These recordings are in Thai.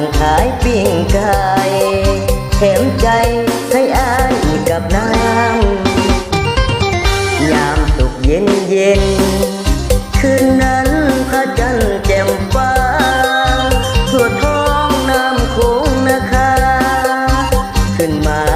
นั่งขายปิ้งไก่เข็มใจให้อายกับน้ำยามตกเย็นเย็น คืนนั้นพระจันทร์แจ่มฟ้าทั่วท้องน้ำโขงนะคะ ขึ้นมา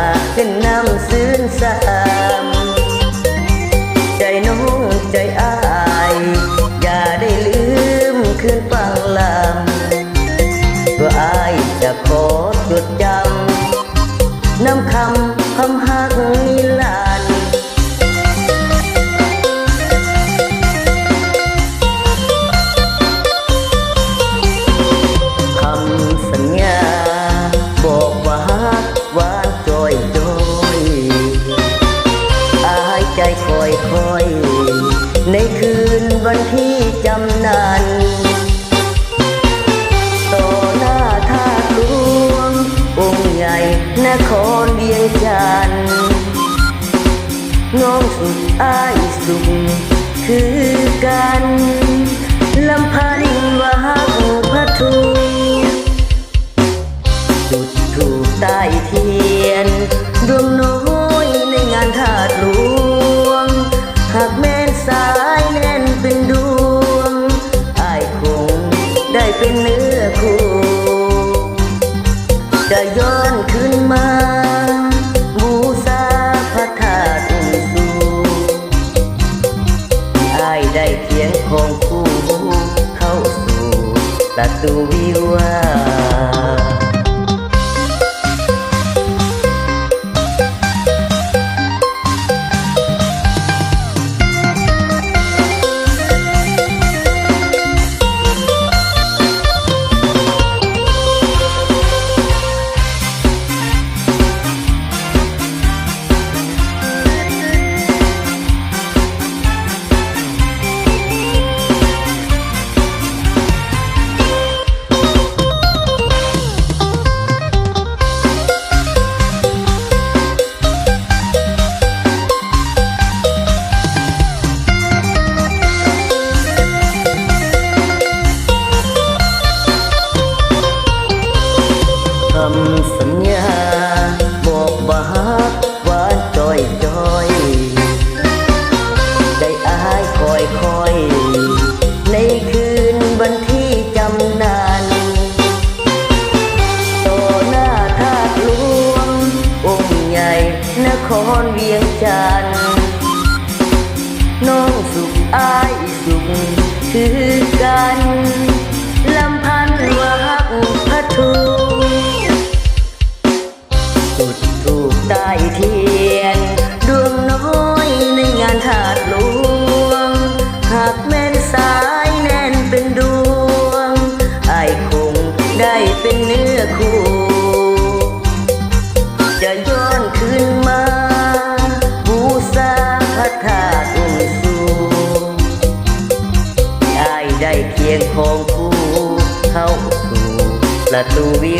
คืนวันที่จำนานต่อหน้าท่าสหลวง องค์ใหญ่นครเวียงจันทร์น้องสุดอ้ายสุขคือกันลำพันว่า จะย้อนขึ้นมาบูชาพธาตุสูงอได้เพียงของคู่เข้าสู่ประตูวิวา อายสุขคือกันลำพันว่าอุพัทู na tuwi